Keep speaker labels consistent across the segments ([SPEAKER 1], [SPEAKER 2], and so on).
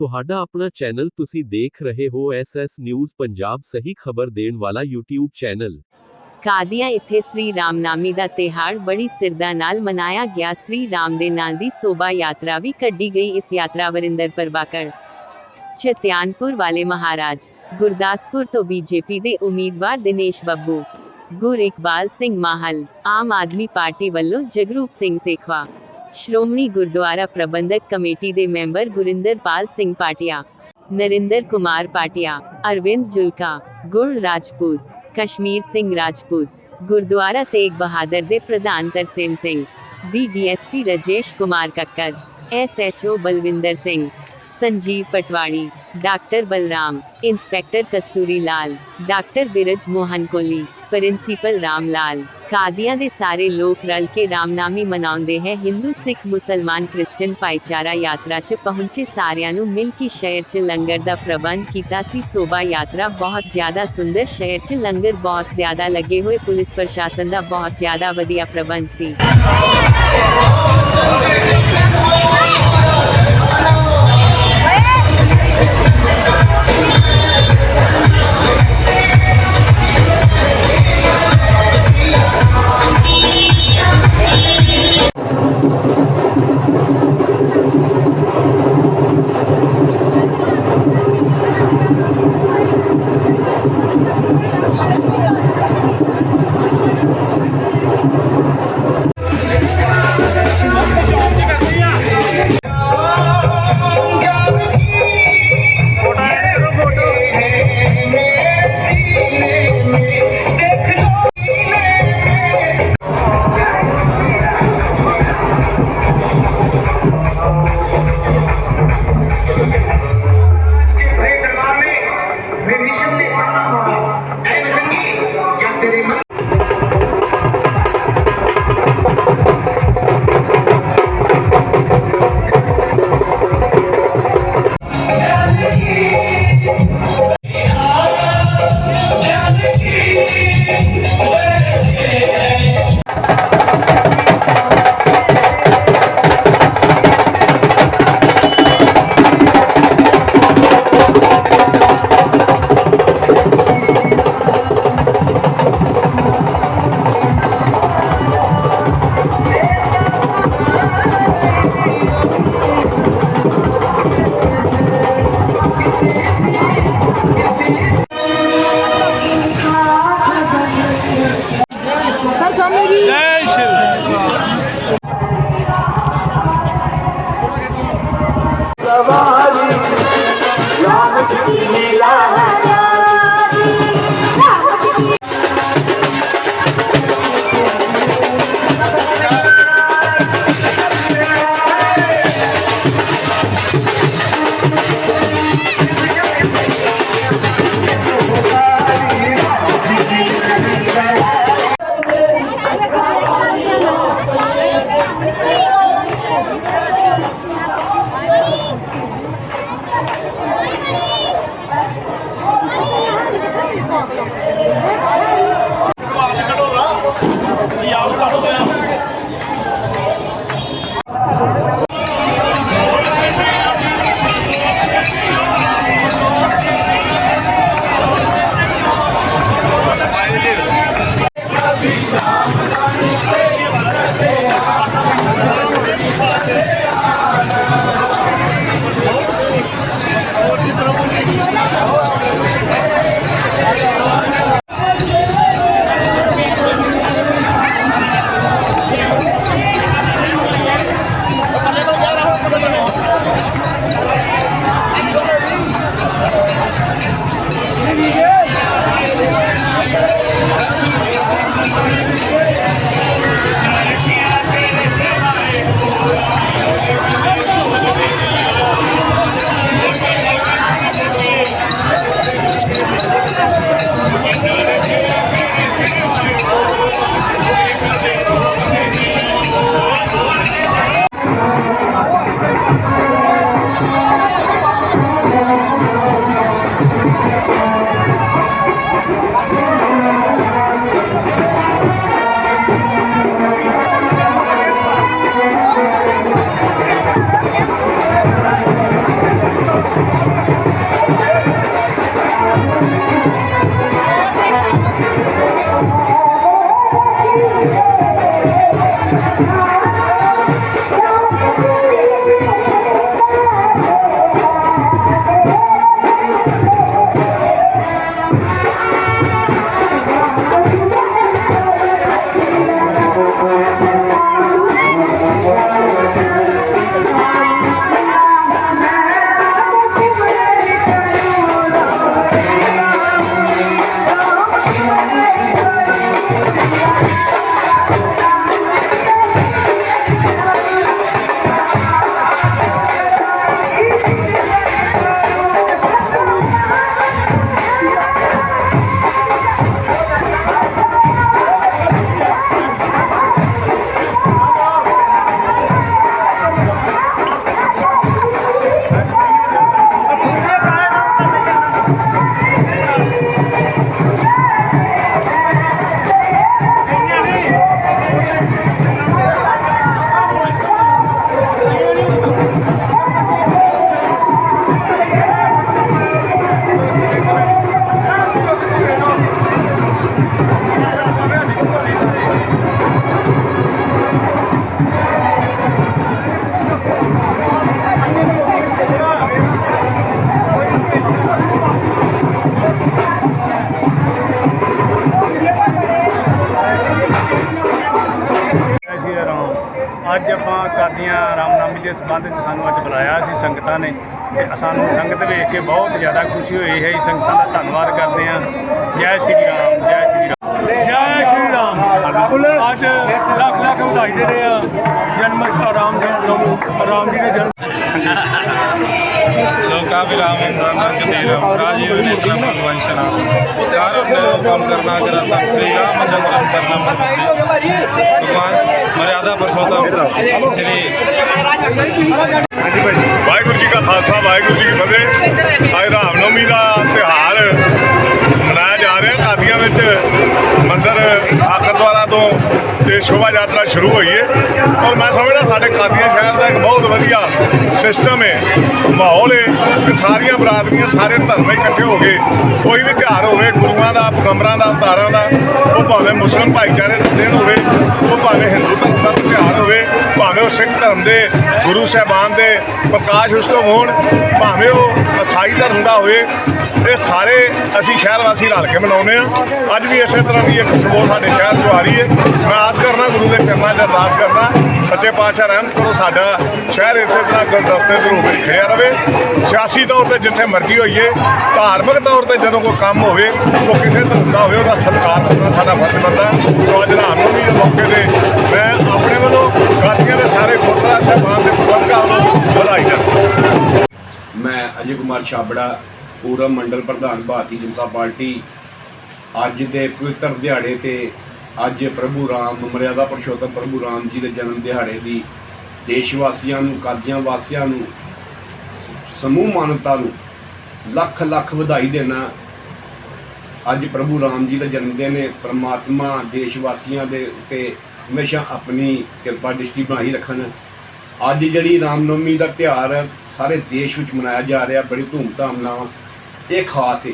[SPEAKER 1] ਤੁਹਾਡਾ ਆਪਣਾ ਚੈਨਲ ਤੁਸੀਂ ਦੇਖ ਰਹੇ ਹੋ ਐਸਐਸ ਨਿਊਜ਼ ਪੰਜਾਬ ਸਹੀ ਖਬਰ ਦੇਣ ਵਾਲਾ YouTube ਚੈਨਲ।
[SPEAKER 2] ਕਾਦੀਆਂ ਇੱਥੇ ਸ੍ਰੀ ਰਾਮਨਾਮੀ ਦਾ ਤਿਹਾੜ ਬੜੀ ਸਿਰਦਾ ਨਾਲ ਮਨਾਇਆ ਗਿਆ। ਸ੍ਰੀ ਰਾਮ ਦੇ ਨਾਂ ਦੀ ਸੋਭਾ ਯਾਤਰਾ ਵੀ ਕੱਢੀ ਗਈ। ਇਸ ਯਾਤਰਾ ਵਰਿੰਦਰ ਪ੍ਰਭਾਕਰ ਚਤਿਆਨਪੁਰ ਵਾਲੇ ਮਹਾਰਾਜ ਗੁਰਦਾਸਪੁਰ ਤੋਂ ਬੀਜੇਪੀ ਦੇ ਉਮੀਦਵਾਰ ਦਿਨੇਸ਼ ਬੱਬੂ, ਗੁਰ ਇਕਬਾਲ ਸਿੰਘ ਮਾਹਲ, ਆਮ ਆਦਮੀ ਪਾਰਟੀ ਵੱਲੋਂ ਜਗਰੂਪ ਸਿੰਘ ਸੇਖਵਾ ਸ਼੍ਰੋਮਣੀ ਗੁਰਦੁਆਰਾ ਪ੍ਰਬੰਧਕ ਕਮੇਟੀ ਦੇ ਮੈਂਬਰ ਗੁਰਿੰਦਰਪਾਲ ਸਿੰਘ ਪਾਟਿਆ, ਨਰਿੰਦਰ ਕੁਮਾਰ ਪਾਟਿਆ, ਅਰਵਿੰਦ ਜੁਲਕਾ ਗੁਰ ਰਾਜਪੂਤ, ਕਸ਼ਮੀਰ ਸਿੰਘ ਰਾਜਪੂਤ, ਗੁਰਦੁਆਰਾ ਤੇਗ ਬਹਾਦਰ ਦੇ ਪ੍ਰਧਾਨ ਤਰਸੇਮ ਸਿੰਘ ਦੀ DSP Rajesh Kumar Kakkar SHO Balwinder Singh, Sanjeev Patwari doctor Balram, inspector Kasturi Lal, doctor Birj Mohan Koli, principal Ram ਲਾਲ। ਕਾਦੀਆਂ ਦੇ ਸਾਰੇ ਲੋਕ ਰਲ ਕੇ ਰਾਮਨਾਮੀ ਮਨਾਉਂਦੇ ਹੈ। ਹਿੰਦੂ, ਸਿੱਖ, ਮੁਸਲਮਾਨ, ਕ੍ਰਿਸਚੀਅਨ ਭਾਈਚਾਰਾ ਯਾਤਰਾ 'ਚ ਪਹੁੰਚੇ ਸਾਰਿਆਂ ਨੂੰ ਮਿਲ ਕੇ ਸ਼ਹਿਰ 'ਚ ਲੰਗਰ ਦਾ ਪ੍ਰਬੰਧ ਕੀਤਾ ਸੀ। ਸੋਭਾ ਯਾਤਰਾ ਬਹੁਤ ਜ਼ਿਆਦਾ ਸੁੰਦਰ ਸ਼ਹਿਰ 'ਚ ਲੰਗਰ ਬਹੁਤ ਜ਼ਿਆਦਾ ਲੱਗੇ ਹੋਏ। ਪੁਲਿਸ ਪ੍ਰਸ਼ਾਸਨ ਦਾ ਬਹੁਤ ਜ਼ਿਆਦਾ ਵਧੀਆ ਪ੍ਰਬੰਧ ਸੀ।
[SPEAKER 3] ਅੱਜ ਆਪਾਂ ਕਾਦੀਆਂ ਰਾਮਨਾਮੀ ਦੇ ਸੰਬੰਧ ਵਿੱਚ ਸਾਨੂੰ ਅੱਜ ਬੁਲਾਇਆ ਸੀ ਸੰਗਤਾਂ ਨੇ ਤੇ ਸਾਨੂੰ ਸੰਗਤ ਵੇਖ ਕੇ ਬਹੁਤ ਜ਼ਿਆਦਾ ਖੁਸ਼ੀ ਹੋਈ ਹੈ। ਜੀ ਸੰਗਤਾਂ ਦਾ ਧੰਨਵਾਦ ਕਰਦੇ ਹਾਂ। ਜੈ ਸ਼੍ਰੀ ਰਾਮ ਜੈ ਸ਼੍ਰੀ ਰਾਮ। ਜੈ ਸ਼੍ਰੀ ਰਾਮ। ਅੱਜ ਲੱਖ ਲੱਖ ਵਧਾਈ ਦੇ ਰਹੇ ਆ ਜਨਮ ਆਰਾਮ ਦੇ ਆਰਾਮ ਜੀ ਦੇ ਜਨਮ
[SPEAKER 4] लोकाभिरामं गतिरं राजीवनेत्रं भगवंशनां कारुण्यं करुणाकरं श्रीरामचंद्रं शरणमस्ते भगवान मर्यादा पुरुषोत्तम श्री
[SPEAKER 5] ਵਾਹਿਗੁਰੂ ਜੀ ਕਾ ਖਾਲਸਾ ਵਾਹਿਗੁਰੂ ਜੀ ਕੀ ਫਤਿਹ ਅੱਜ ਸ਼ੋਭਾ ਯਾਤਰਾ ਸ਼ੁਰੂ ਹੋਈ ਹੈ ਔਰ ਮੈਂ ਸਮਝਦਾ ਸਾਡੇ ਕਾਦੀਆਂ ਸ਼ਹਿਰ ਦਾ ਇੱਕ ਬਹੁਤ ਵਧੀਆ ਸਿਸਟਮ ਹੈ ਮਾਹੌਲ ਹੈ ਕਿ ਸਾਰੀਆਂ ਬਰਾਦਰੀਆਂ ਸਾਰੇ ਧਰਮ ਇਕੱਠੇ ਹੋ ਕੇ ਕੋਈ ਵੀ ਤਿਉਹਾਰ ਹੋਵੇ, ਗੁਰੂਆਂ ਦਾ, ਪੈਗੰਬਰਾਂ ਦਾ ਅਵਤਾਰਾਂ ਦਾ, ਉਹ ਭਾਵੇਂ ਮੁਸਲਮਾਨ ਭਾਈਚਾਰੇ ਦਾ ਦਿਨ ਹੋਵੇ, ਉਹ ਭਾਵੇਂ ਹਿੰਦੂ ਧਰਮ ਦਾ ਭਾਵੇਂ ਉਹ ਸਿੱਖ ਧਰਮ ਦੇ ਗੁਰੂ ਸਾਹਿਬਾਨ ਦੇ ਪ੍ਰਕਾਸ਼ ਉਤਸਵ ਹੋਣ, ਭਾਵੇਂ ਉਹ ਈਸਾਈ ਧਰਮ ਦਾ ਹੋਵੇ, ਇਹ ਸਾਰੇ ਅਸੀਂ ਸ਼ਹਿਰ ਵਾਸੀ ਰਲ ਕੇ ਮਨਾਉਂਦੇ ਆ ਅੱਜ ਵੀ ਇਸੇ ਤਰ੍ਹਾਂ ਦੀ ਇੱਕ ਖੁਸ਼ਬੂ ਸਾਡੇ ਸ਼ਹਿਰ 'ਚ ਆ ਰਹੀ ਹੈ। ਮੈਂ ਆਸ ਕਰਨਾ ਗੁਰੂ ਦੇ ਚਰਨਾਂ 'ਚ ਅਰਦਾਸ ਕਰਨਾ ਸੱਚੇ ਪਾਤਸ਼ਾਹ ਰਹਿਮਤ ਕਰੋ, ਸਾਡਾ ਸ਼ਹਿਰ ਇਸੇ ਤਰ੍ਹਾਂ ਗੁਲਦਸਤੇ ਦੇ ਰੂਪ ਵਿੱਚ ਖਿਆ ਰਵੇ। ਸਿਆਸੀ ਤੌਰ ਤੇ ਜਿੱਥੇ ਮਰਜ਼ੀ ਹੋਈਏ, ਧਾਰਮਿਕ ਤੌਰ ਤੇ ਜਦੋਂ ਕੋਈ ਕੰਮ ਹੋਵੇ ਉਹ ਕਿਸੇ ਧਰਮ ਦਾ ਹੋਵੇ, ਉਹਦਾ ਸਤਿਕਾਰ ਕਰਨਾ ਸਾਡਾ ਫਰਜ਼ ਬਣਦਾ। ਹੈ ਅੱਜ ਰਾਤ ਨੂੰ
[SPEAKER 6] ਵੀ ਕੁਮਾਰ ਛਾਬੜਾ ਪੂਰਬ ਮੰਡਲ ਪ੍ਰਧਾਨ ਭਾਰਤੀ ਜਨਤਾ ਪਾਰਟੀ, ਅੱਜ ਦੇ ਪਵਿੱਤਰ ਦਿਹਾੜੇ ਤੇ ਅੱਜ ਪ੍ਰਭੂ ਰਾਮ ਮਰਿਆਦਾ ਪੁਰਸ਼ੋਤਮ ਪ੍ਰਭੂ ਰਾਮ ਜੀ ਦੇ ਜਨਮ ਦਿਹਾੜੇ ਦੀ ਦੇਸ਼ ਵਾਸੀਆਂ ਨੂੰ, ਕਾਦੀਆਂ ਵਾਸੀਆਂ ਨੂੰ, ਸਮੂਹ ਮਾਨਵਤਾ ਨੂੰ ਲੱਖ ਲੱਖ ਵਧਾਈ ਦੇਣਾ ਅੱਜ ਪ੍ਰਭੂ ਰਾਮ ਜੀ ਦਾ ਜਨਮ ਦਿਨ ਹੈ। ਪ੍ਰਮਾਤਮਾ ਦੇਸ਼ ਵਾਸੀਆਂ ਦੇ ਉੱਤੇ ਹਮੇਸ਼ਾ ਆਪਣੀ ਕਿਰਪਾ, ਦ੍ਰਿਸ਼ਟੀ ਬਣਾਈ ਰੱਖਣ। ਅੱਜ ਜਿਹੜੀ ਰਾਮਨਵਮੀ ਦਾ ਤਿਉਹਾਰ ਸਾਰੇ ਦੇਸ਼ ਵਿੱਚ ਮਨਾਇਆ ਜਾ ਰਿਹਾ, ਬੜੀ ਧੂਮਧਾਮ ਨਾਲ। ਇਹ ਖਾਸ ਹੈ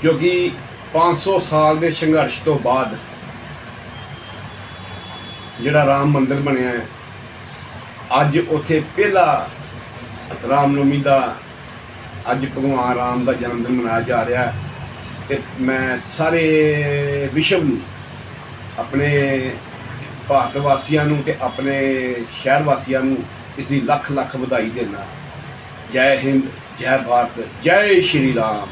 [SPEAKER 6] ਕਿਉਂਕਿ 500 ਸਾਲ ਦੇ ਸੰਘਰਸ਼ ਤੋਂ ਬਾਅਦ ਜਿਹੜਾ ਰਾਮ ਮੰਦਿਰ ਬਣਿਆ ਹੈ, ਅੱਜ ਉੱਥੇ ਪਹਿਲਾ ਰਾਮਨਵਮੀ ਦਾ, ਅੱਜ ਭਗਵਾਨ ਰਾਮ ਦਾ ਜਨਮ ਦਿਨ ਮਨਾਇਆ ਜਾ ਰਿਹਾ ਹੈ। ਤੇ ਮੈਂ ਸਾਰੇ ਵਿਸ਼ਵ ਨੂੰ, ਆਪਣੇ ਭਾਰਤ ਵਾਸੀਆਂ ਨੂੰ ਤੇ ਆਪਣੇ ਸ਼ਹਿਰ ਵਾਸੀਆਂ ਨੂੰ ਇਸ ਦੀ ਲੱਖ ਲੱਖ ਵਧਾਈ ਦੇਣਾ। ਜੈ ਹਿੰਦ ਜੈ ਭਾਰਤ ਜੈ ਸ਼੍ਰੀ ਰਾਮ।